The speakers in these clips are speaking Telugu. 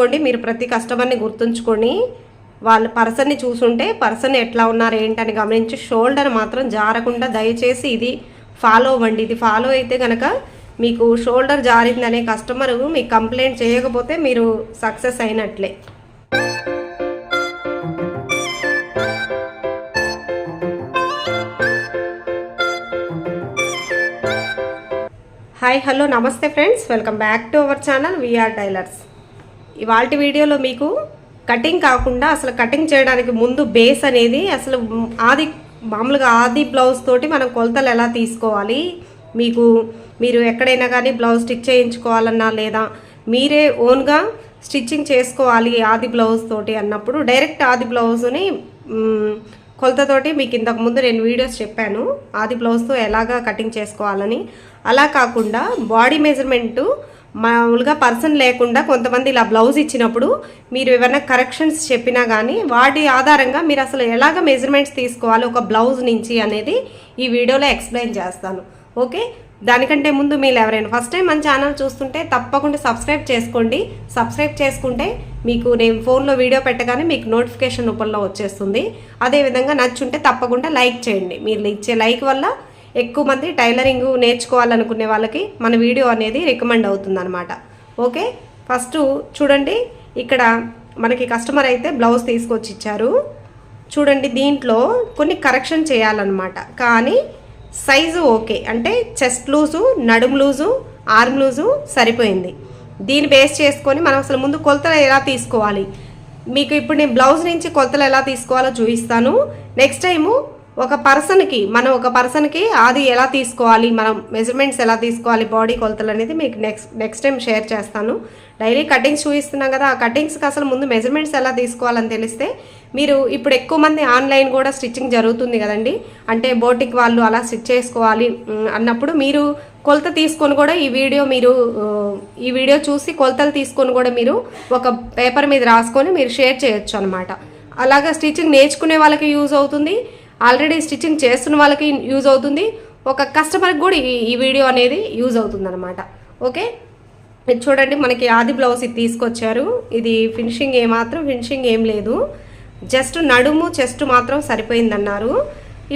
గుర్తుంచుకోండి మీరు ప్రతి కస్టమర్ని గుర్తుంచుకొని వాళ్ళ పర్సన్ని చూసుంటే పర్సన్ ఎట్లా ఉన్నారు ఏంటని గమనించి షోల్డర్ మాత్రం జారకుండా దయచేసి ఇది ఫాలో అవ్వండి. ఇది ఫాలో అయితే కనుక మీకు షోల్డర్ జారిందనే కస్టమర్ మీకు కంప్లైంట్ చేయకపోతే మీరు success అయినట్లే. Hi hello namaste friends. Welcome back to our channel VR tailors ఇవాళ వీడియోలో మీకు కటింగ్ కాకుండా అసలు కటింగ్ చేయడానికి ముందు బేస్ అనేది అసలు ఆది మామూలుగా ఆది బ్లౌజ్ తోటి మనం కొలతలు ఎలా తీసుకోవాలి? మీకు మీరు ఎక్కడైనా కానీ బ్లౌజ్ స్టిచ్ చేయించుకోవాలన్నా లేదా మీరే ఓన్గా స్టిచ్చింగ్ చేసుకోవాలి ఆది బ్లౌజ్ తోటి అన్నప్పుడు డైరెక్ట్ ఆది బ్లౌజ్ని కొలతతోటి మీకు ఇంతకు ముందు నేను వీడియోస్ చెప్పాను. ఆది బ్లౌజ్తో ఎలాగా కటింగ్ చేసుకోవాలని. అలా కాకుండా బాడీ మెజర్మెంటు మామూలుగా పర్సన్ లేకుండా కొంతమంది ఇలా బ్లౌజ్ ఇచ్చినప్పుడు మీరు ఏమైనా కరెక్షన్స్ చెప్పినా కానీ వాటి ఆధారంగా మీరు అసలు ఎలాగ మెజర్మెంట్స్ తీసుకోవాలి ఒక బ్లౌజ్ నుంచి అనేది ఈ వీడియోలో ఎక్స్ప్లెయిన్ చేస్తాను. ఓకే? దానికంటే ముందు మీరు ఎవరైనా ఫస్ట్ టైం మన ఛానల్ చూస్తుంటే తప్పకుండా సబ్స్క్రైబ్ చేసుకోండి. సబ్స్క్రైబ్ చేసుకుంటే మీకు నేను ఫోన్లో వీడియో పెట్టగానే మీకు నోటిఫికేషన్ రూపంలో వచ్చేస్తుంది. అదేవిధంగా నచ్చుంటే తప్పకుండా లైక్ చేయండి. మీరు ఇచ్చే లైక్ వల్ల ఎక్కువ మంది టైలరింగ్ నేర్చుకోవాలనుకునే వాళ్ళకి మన వీడియో అనేది రికమెండ్ అవుతుందనమాట ఓకే? ఫస్ట్ చూడండి ఇక్కడ మనకి కస్టమర్ అయితే బ్లౌజ్ తీసుకొచ్చి ఇచ్చారు. చూడండి దీంట్లో కొన్ని కరెక్షన్ చేయాలన్నమాట. కానీ సైజు ఓకే. అంటే చెస్ట్ లూజు నడుము లూజు ఆర్మ్ లూజు సరిపోయింది. దీన్ని బేస్ చేసుకొని మనం అసలు ముందు కొలతలు ఎలా తీసుకోవాలి? మీకు ఇప్పుడు నేను బ్లౌజ్ నుంచి కొలతలు ఎలా తీసుకోవాలో చూపిస్తాను. నెక్స్ట్ టైము ఒక పర్సన్కి మనం ఒక పర్సన్కి అది ఎలా తీసుకోవాలి మనం మెజర్మెంట్స్ ఎలా తీసుకోవాలి బాడీ కొలతలు అనేది మీకు నెక్స్ట్ నెక్స్ట్ టైం షేర్ చేస్తాను. డైలీ కటింగ్స్ చూపిస్తున్నాం కదా ఆ కటింగ్స్కి అసలు ముందు మెజర్మెంట్స్ ఎలా తీసుకోవాలని తెలిస్తే మీరు ఇప్పుడు ఎక్కువ మంది ఆన్లైన్ కూడా స్టిచ్చింగ్ జరుగుతుంది కదండి. అంటే బోటిక్ వాళ్ళు అలా స్టిచ్ చేసుకోవాలి అన్నప్పుడు మీరు కొలత తీసుకొని కూడా ఈ వీడియో మీరు ఈ వీడియో చూసి కొలతలు తీసుకొని కూడా మీరు ఒక పేపర్ మీద రాసుకొని మీరు షేర్ చేయొచ్చు అనమాట అలాగా స్టిచ్చింగ్ నేర్చుకునే వాళ్ళకి యూజ్ అవుతుంది. ఆల్రెడీ స్టిచ్చింగ్ చేస్తున్న వాళ్ళకి యూజ్ అవుతుంది. ఒక కస్టమర్కి కూడా ఈ వీడియో అనేది యూజ్ అవుతుందనమాట ఓకే? ఇది చూడండి మనకి ఆది బ్లౌజ్ ఇది తీసుకొచ్చారు. ఇది ఫినిషింగ్ ఏమాత్రం ఫినిషింగ్ ఏం లేదు. జస్ట్ నడుము చెస్ట్ మాత్రం సరిపోయిందన్నారు.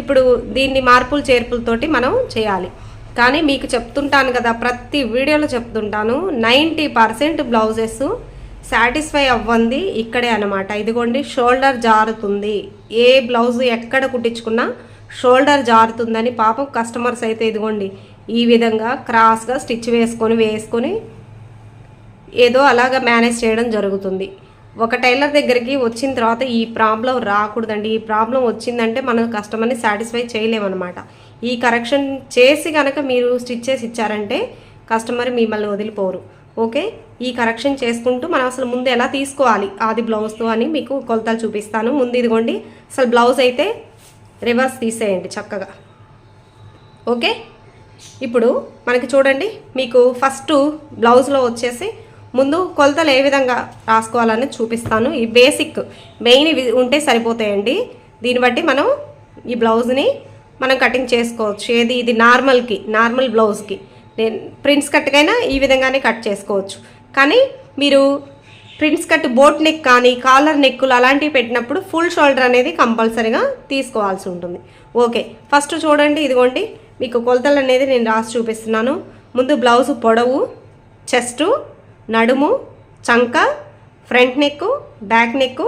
ఇప్పుడు దీన్ని మార్పులు చేర్పులతోటి మనం చేయాలి. కానీ మీకు చెప్తుంటాను కదా ప్రతి వీడియోలో చెప్తుంటాను నైంటీ పర్సెంట్ బ్లౌజెస్ సాటిస్ఫై అవ్వంది ఇక్కడే అనమాట ఇదిగోండి షోల్డర్ జారుతుంది. ఏ బ్లౌజ్ ఎక్కడ కుట్టించుకున్నా షోల్డర్ జారుతుందని పాపం కస్టమర్స్ అయితే ఇదిగోండి ఈ విధంగా క్రాస్గా స్టిచ్ వేసుకొని వేసుకొని ఏదో అలాగా మేనేజ్ చేయడం జరుగుతుంది. ఒక టైలర్ దగ్గరికి వచ్చిన తర్వాత ఈ ప్రాబ్లం రాకూడదండి. ఈ ప్రాబ్లం వచ్చిందంటే మనం కస్టమర్ని సాటిస్ఫై చేయలేమన్నమాట. ఈ కరెక్షన్ చేసి కనుక మీరు స్టిచ్ చేసి ఇచ్చారంటే కస్టమర్ మిమ్మల్ని వదిలిపోరు. ఓకే? ఈ కరెక్షన్ చేసుకుంటూ మనం అసలు ముందు ఎలా తీసుకోవాలి? ఆది బ్లౌజ్తో అని మీకు కొలతలు చూపిస్తాను. ముందు ఇదిగోండి. అసలు బ్లౌజ్ అయితే రివర్స్ తీసేయండి చక్కగా. ఓకే? ఇప్పుడు మనకి చూడండి మీకు ఫస్ట్ బ్లౌజ్లో వచ్చేసి ముందు కొలతలు ఏ విధంగా రాసుకోవాలని చూపిస్తాను. ఈ బేసిక్ మెయిన్ ఉంటే సరిపోతాయండి. దీన్ని బట్టి మనం ఈ బ్లౌజ్ని మనం కటింగ్ చేసుకోవచ్చు. ఏది? ఇది నార్మల్కి నార్మల్ బ్లౌజ్కి నేను ప్రిన్స్ కట్కైనా ఈ విధంగానే కట్ చేసుకోవచ్చు. కానీ మీరు ప్రిన్స్ కట్ బోట్ నెక్ కానీ కాలర్ నెక్కులు అలాంటివి పెట్టినప్పుడు ఫుల్ షోల్డర్ అనేది కంపల్సరీగా తీసుకోవాల్సి ఉంటుంది. ఓకే ఫస్ట్ చూడండి ఇదిగోండి. మీకు కొలతలు అనేది నేను రాసి చూపిస్తున్నాను. ముందు బ్లౌజ్ పొడవు చెస్టు నడుము చంక front neck back neck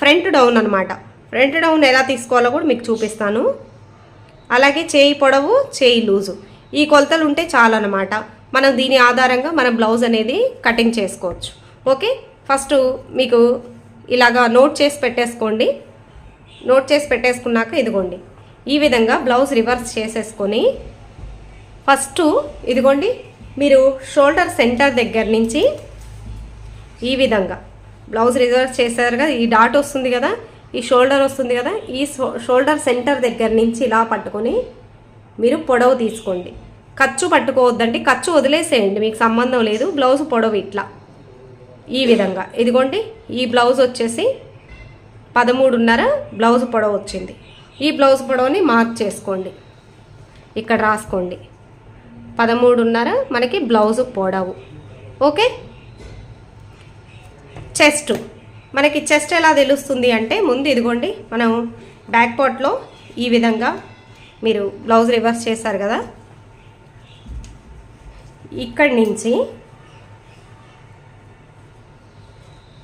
front down అనమాట ఫ్రంట్ డౌన్ ఎలా తీసుకోవాలో కూడా మీకు చూపిస్తాను. అలాగే చేయి పొడవు చేయి లూజు. ఈ కొలతలు ఉంటే చాలు అనమాట మనం దీని ఆధారంగా మనం బ్లౌజ్ అనేది కటింగ్ చేసుకోవచ్చు. ఓకే? ఫస్ట్ మీకు ఇలాగా నోట్ చేసి పెట్టేసుకోండి. నోట్ చేసి పెట్టేసుకున్నాక ఇదిగోండి. ఈ విధంగా బ్లౌజ్ రివర్స్ చేసేసుకొని ఫస్ట్ ఇదిగోండి మీరు షోల్డర్ సెంటర్ దగ్గర నుంచి ఈ విధంగా బ్లౌజ్ రివర్స్ చేశారు కదా ఈ డాట్ వస్తుంది కదా ఈ షోల్డర్ వస్తుంది కదా ఈ షోల్డర్ సెంటర్ దగ్గర నుంచి ఇలా పట్టుకొని మీరు పొడవు తీసుకోండి. ఖర్చు పట్టుకోవద్దండి ఖర్చు వదిలేసేయండి మీకు సంబంధం లేదు బ్లౌజ్ పొడవు ఇట్లా. ఈ విధంగా. ఇదిగోండి ఈ బ్లౌజ్ వచ్చేసి పదమూడున్నర బ్లౌజ్ పొడవు వచ్చింది. ఈ బ్లౌజ్ పొడవుని మార్క్ చేసుకోండి. ఇక్కడ రాసుకోండి. పదమూడున్నర మనకి బ్లౌజ్ పొడవు. ఓకే? చెస్ట్. మనకి చెస్ట్ ఎలా తెలుస్తుంది అంటే ముందు ఇదిగోండి మనం బ్యాక్ పాట్లో ఈ విధంగా మీరు బ్లౌజ్ రివర్స్ చేశారు కదా ఇక్కడి నుంచి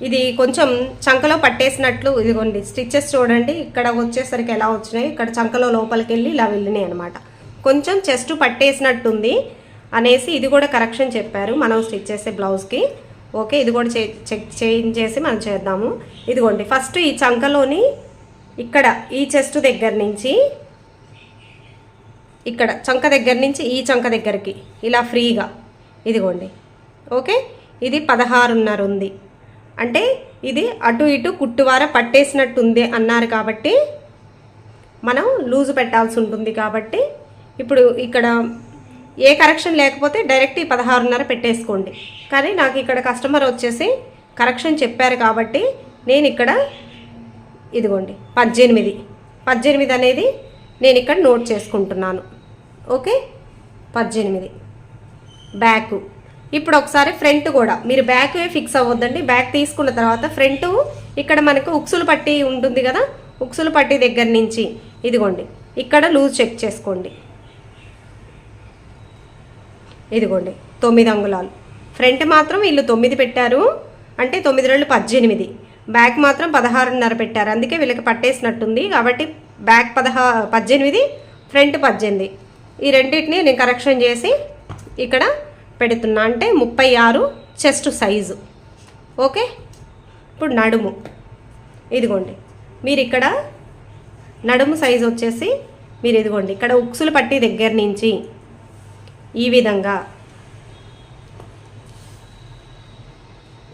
ఇది కొంచెం చంకలో పట్టేసినట్లు ఇదిగోండి స్టిచ్చెస్ చూడండి. ఇక్కడ వచ్చేసరికి ఎలా వచ్చినాయి? ఇక్కడ చంకలో లోపలికి వెళ్ళి ఇలా వెళ్ళినాయి అనమాట కొంచెం చెస్ట్ పట్టేసినట్టుంది అనేసి ఇది కూడా కరెక్షన్ చెప్పారు మనం స్టిచ్ చేసే బ్లౌజ్కి. ఓకే ఇది కూడా చే చెక్ చేంజ్ చేసి మనం చేద్దాము. ఇదిగోండి ఫస్ట్ ఈ చంకలోని ఇక్కడ ఈ చెస్ట్ దగ్గర నుంచి ఇక్కడ చంక దగ్గర నుంచి ఈ చంక దగ్గరికి. ఇలా ఫ్రీగా. ఇదిగోండి. ఓకే? ఇది పదహారున్నర ఉంది. అంటే ఇది అటు ఇటు కుట్టువార పట్టేసినట్టుంది అన్నారు కాబట్టి మనం లూజు పెట్టాల్సి ఉంటుంది కాబట్టి ఇప్పుడు ఇక్కడ ఏ కరెక్షన్ లేకపోతే డైరెక్ట్ ఈ పదహారున్నర పెట్టేసుకోండి. కానీ నాకు ఇక్కడ కస్టమర్ వచ్చేసి కరెక్షన్ చెప్పారు కాబట్టి నేను ఇక్కడ ఇదిగోండి పద్దెనిమిది. పద్దెనిమిది అనేది నేను ఇక్కడ నోట్ చేసుకుంటున్నాను. ఓకే? పద్దెనిమిది. బ్యాక్. ఇప్పుడు ఒకసారి ఫ్రంట్ కూడా. మీరు బ్యాక్ ఫిక్స్ అవ్వద్దండి. బ్యాక్ తీసుకున్న తర్వాత ఫ్రంట్ ఇక్కడ మనకు ఉక్సులు పట్టి ఉంటుంది కదా? ఉక్సులు పట్టి దగ్గర నుంచి. ఇదిగోండి. ఇక్కడ లూజ్ చెక్ చేసుకోండి. ఇదిగోండి. తొమ్మిది అంగుళాలు. ఫ్రంట్ మాత్రం వీళ్ళు తొమ్మిది పెట్టారు. అంటే తొమ్మిది రెండు పద్దెనిమిది. బ్యాక్ మాత్రం పదహారున్నర పెట్టారు. అందుకే వీళ్ళకి పట్టేసినట్టుంది. కాబట్టి బ్యాక్ పదహా పద్దెనిమిది ఫ్రంట్ పద్దెనిమిది. ఈ రెండింటిని నేను కరెక్షన్ చేసి ఇక్కడ పెడుతున్నా. అంటే ముప్పై ఆరు చెస్ట్ సైజు. ఓకే? ఇప్పుడు నడుము. ఇదిగోండి. మీరు ఇక్కడ నడుము సైజు వచ్చేసి మీరు ఇదిగోండి. ఇక్కడ ఉక్సులు పట్టి దగ్గర నుంచి ఈ విధంగా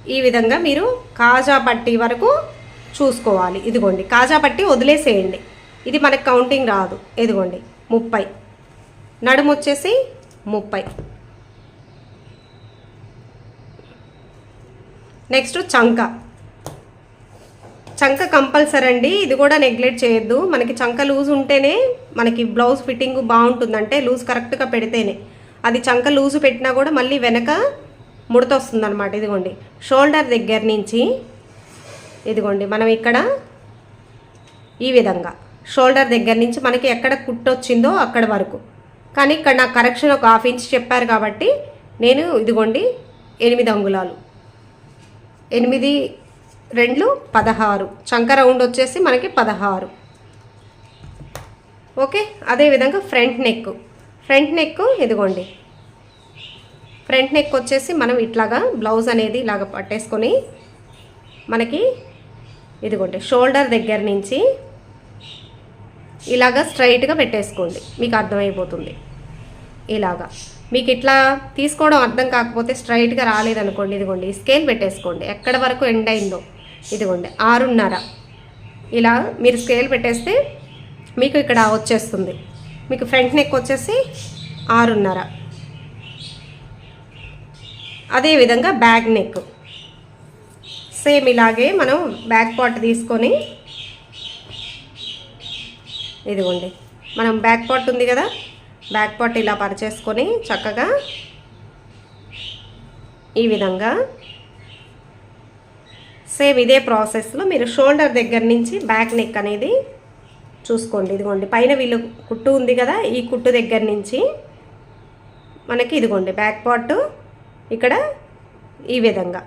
ఈ విధంగా మీరు కాజా పట్టి వరకు చూసుకోవాలి. ఇదిగోండి. కాజా పట్టి వదిలేసేయండి. ఇది మనకు కౌంటింగ్ రాదు. ఇదిగోండి. ముప్పై. నడుము వచ్చేసి ముప్పై. నెక్స్ట్ చంక. చంక కంపల్సరీ అండి ఇది కూడా నెగ్లెక్ట్ చేయొద్దు. మనకి చంక లూజ్ ఉంటేనే మనకి బ్లౌజ్ ఫిట్టింగ్ బాగుంటుందంటే లూజ్ కరెక్ట్గా పెడితేనే. అది చంక లూజ్ పెట్టినా కూడా మళ్ళీ వెనక ముడత వస్తుంది అనమాట ఇదిగోండి. షోల్డర్ దగ్గర నుంచి ఇదిగోండి మనం ఇక్కడ ఈ విధంగా. షోల్డర్ దగ్గర నుంచి మనకి ఎక్కడ కుట్టొచ్చిందో అక్కడ వరకు. కానీ ఇక్కడ నాకు కరెక్షన్ ఒక హాఫ్ ఇంచ్ చెప్పారు కాబట్టి నేను ఇదిగోండి ఎనిమిది అంగుళాలు. ఎనిమిది రెండు పదహారు. చంక రౌండ్ వచ్చేసి మనకి పదహారు. ఓకే? అదేవిధంగా ఫ్రంట్ నెక్. ఫ్రంట్ నెక్ ఇదిగోండి. ఫ్రంట్ నెక్ వచ్చేసి మనం ఇట్లాగా బ్లౌజ్ అనేది ఇలాగ పట్టేసుకొని మనకి ఇదిగోండి షోల్డర్ దగ్గర నుంచి ఇలాగా స్ట్రైట్గా పెట్టేసుకోండి. మీకు అర్థమైపోతుంది. ఇలాగా. మీకు ఇట్లా తీసుకోవడం అర్థం కాకపోతే స్ట్రైట్గా రాలేదనుకోండి ఇదిగోండి స్కేల్ పెట్టేసుకోండి. ఎక్కడ వరకు ఎండ్ అయిందో ఇదిగోండి ఆరున్నర. ఇలా మీరు స్కేల్ పెట్టేస్తే మీకు ఇక్కడ వచ్చేస్తుంది. మీకు ఫ్రంట్ నెక్ వచ్చేసి ఆరున్నర. అదేవిధంగా బ్యాక్ నెక్ సేమ్ ఇలాగే మనం బ్యాక్ పార్ట్ తీసుకొని ఇదిగోండి మనం బ్యాక్ పార్ట్ ఉంది కదా బ్యాక్ పార్ట్ ఇలా పరిచేసుకొని చక్కగా ఈ విధంగా సేమ్ ఇదే ప్రాసెస్లో మీరు షోల్డర్ దగ్గర నుంచి బ్యాక్ నెక్ అనేది చూసుకోండి. ఇదిగోండి పైన వీళ్ళు కుట్టు ఉంది కదా ఈ కుట్టు దగ్గర నుంచి మనకి ఇదిగోండి బ్యాక్ పార్ట్ ఇక్కడ ఈ విధంగా.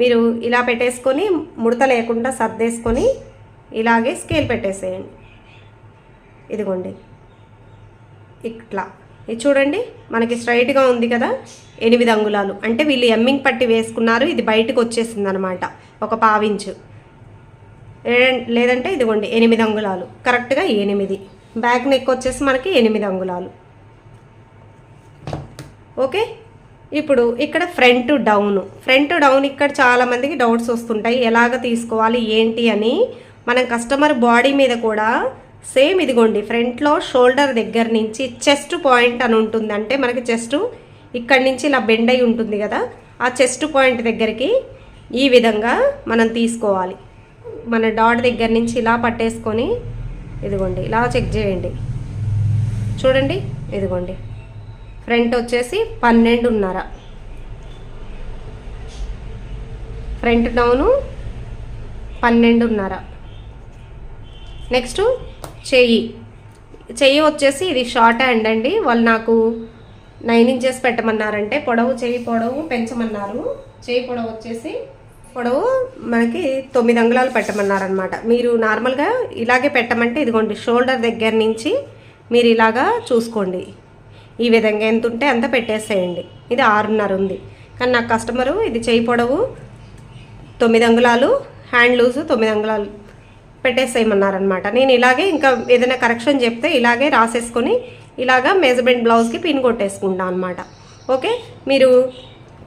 మీరు ఇలా పెట్టేసుకొని ముడత లేకుండా సర్దేసుకొని ఇలాగే స్కేల్ పెట్టేసేయండి. ఇదిగోండి ఇట్లా. ఇది చూడండి మనకి స్ట్రైట్గా ఉంది కదా ఎనిమిది అంగుళాలు. అంటే వీళ్ళు ఎమ్మింగ్ పట్టి వేసుకున్నారు ఇది బయటకు వచ్చేసింది అనమాట ఒక పావించు. లేదంటే ఇదిగోండి ఎనిమిది అంగుళాలు. కరెక్ట్గా ఎనిమిది. బ్యాక్ నెక్ వచ్చేసి మనకి ఎనిమిది అంగుళాలు. ఓకే? ఇప్పుడు ఇక్కడ ఫ్రంట్ డౌన్ ఫ్రంట్ డౌన్ ఇక్కడ చాలామందికి డౌట్స్ వస్తుంటాయి. ఎలాగ తీసుకోవాలి ఏంటి అని. మనం కస్టమర్ బాడీ మీద కూడా సేమ్ ఇదిగోండి ఫ్రంట్లో షోల్డర్ దగ్గర నుంచి చెస్ట్ పాయింట్ అని ఉంటుంది. అంటే మనకి చెస్ట్ ఇక్కడి నుంచి ఇలా బెండ్ అయి ఉంటుంది కదా ఆ చెస్ట్ పాయింట్ దగ్గరికి ఈ విధంగా మనం తీసుకోవాలి. మన డాట్ దగ్గర నుంచి ఇలా పట్టేసుకొని ఇదిగోండి ఇలా చెక్ చేయండి. చూడండి ఇదిగోండి. ఫ్రంట్ వచ్చేసి పన్నెండున్నర. ఫ్రంట్ డౌను పన్నెండున్నర. నెక్స్ట్ చెయ్యి చెయ్యి వచ్చేసి ఇది షార్ట్ హ్యాండ్ అండి. వాళ్ళు నాకు నైన్ ఇంచెస్ పెట్టమన్నారంటే పొడవు చెయ్యి పొడవు పెంచమన్నారు. చెయ్యి పొడవు వచ్చేసి పొడవు మనకి తొమ్మిది అంగుళాలు పెట్టమన్నారనమాట మీరు నార్మల్గా ఇలాగే పెట్టమంటే ఇదిగోండి షోల్డర్ దగ్గర నుంచి మీరు ఇలాగా చూసుకోండి. ఈ విధంగా ఎంత ఉంటే అంత పెట్టేసేయండి. ఇది ఆరున్నర ఉంది. కానీ నాకు కస్టమరు ఇది చెయ్యి పొడవు తొమ్మిది అంగుళాలు హ్యాండ్ లూజు తొమ్మిది అంగుళాలు పెట్టేసేయమన్నారనమాట నేను ఇలాగే ఇంకా ఏదైనా కరెక్షన్ చెప్తే ఇలాగే రాసేసుకొని ఇలాగా మెజర్మెంట్ బ్లౌజ్కి పిన్ కొట్టేసుకుంటాను అనమాట ఓకే? మీరు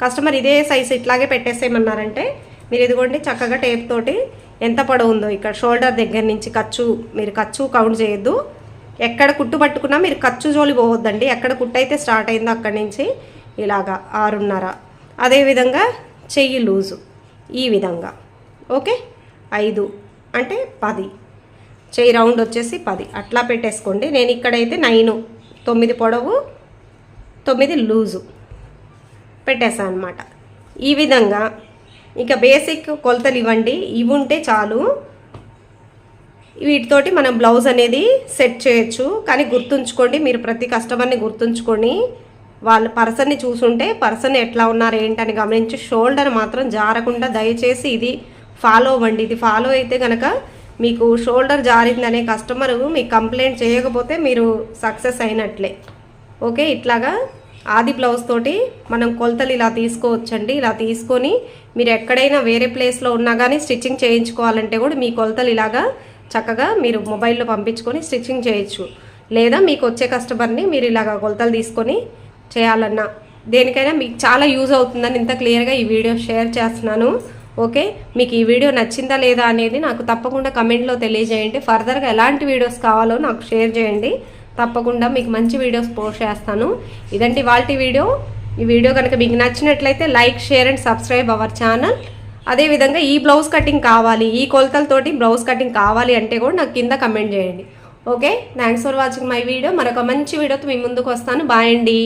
కస్టమర్ ఇదే సైజ్ ఇట్లాగే పెట్టేసేయమన్నారంటే మీరు ఇదిగోండి చక్కగా టేప్ తోటి ఎంత పొడవు ఉందో ఇక్కడ షోల్డర్ దగ్గర నుంచి ఖర్చు మీరు ఖర్చు కౌంట్ చేయొద్దు. ఎక్కడ కుట్టు పట్టుకున్నా మీరు ఖర్చు జోలి పోవద్దండి. ఎక్కడ కుట్టు అయితే స్టార్ట్ అయిందో అక్కడి నుంచి ఇలాగా ఆరున్నర. అదేవిధంగా చెయ్యి లూజు. ఈ విధంగా. ఓకే? ఐదు. అంటే పది. చెయ్యి రౌండ్ వచ్చేసి పది. అట్లా పెట్టేసుకోండి. నేను ఇక్కడైతే నైను. తొమ్మిది పొడవు తొమ్మిది లూజు పెట్టేశాను అనమాట ఈ విధంగా ఇక బేసిక్ కొలతలు ఇవ్వండి. ఇవి ఉంటే చాలు. వీటితోటి మనం బ్లౌజ్ అనేది సెట్ చేయొచ్చు. కానీ గుర్తుంచుకోండి మీరు ప్రతి కస్టమర్ని గుర్తుంచుకొని వాళ్ళ పర్సన్ని చూసుంటే పర్సన్ ఎట్లా ఉన్నారు ఏంటని గమనించి షోల్డర్ మాత్రం జారకుండా దయచేసి ఇది ఫాలో అవ్వండి. ఇది ఫాలో అయితే కనుక మీకు షోల్డర్ జారిందనే కస్టమర్ మీకు కంప్లైంట్ చేయకపోతే మీరు సక్సెస్ అయినట్లే. ఓకే ఇట్లాగా ఆది బ్లౌజ్ తోటి మనం కొలతలు ఇలా తీసుకోవచ్చండి. ఇలా తీసుకొని మీరు ఎక్కడైనా వేరే ప్లేస్లో ఉన్నా కానీ స్టిచ్చింగ్ చేయించుకోవాలంటే కూడా మీ కొలతలు ఇలాగా చక్కగా మీరు మొబైల్లో పంపించుకొని స్టిచ్చింగ్ చేయొచ్చు. లేదా మీకు వచ్చే కస్టమర్ని మీరు ఇలాగ కొలతలు తీసుకొని చేయాలన్నా దేనికైనా మీకు చాలా యూజ్ అవుతుందని ఇంత క్లియర్గా ఈ వీడియో షేర్ చేస్తున్నాను. ఓకే? మీకు ఈ వీడియో నచ్చిందా లేదా అనేది నాకు తప్పకుండా కమెంట్లో తెలియజేయండి. ఫర్దర్గా ఎలాంటి వీడియోస్ కావాలో నాకు షేర్ చేయండి. తప్పకుండా మీకు మంచి వీడియోస్ పోస్ట్ చేస్తాను. ఇదండి వాళ్ళ వీడియో. ఈ వీడియో కనుక మీకు నచ్చినట్లయితే like share and subscribe our channel. అదేవిధంగా ఈ బ్లౌజ్ కటింగ్ కావాలి ఈ కొలతలతోటి బ్లౌజ్ కటింగ్ కావాలి అంటే కూడా నాకు కింద కమెంట్ చేయండి. Okay? Thanks for watching my video. మరొక మంచి వీడియోతో మీ ముందుకు వస్తాను. బాయ్ అండి.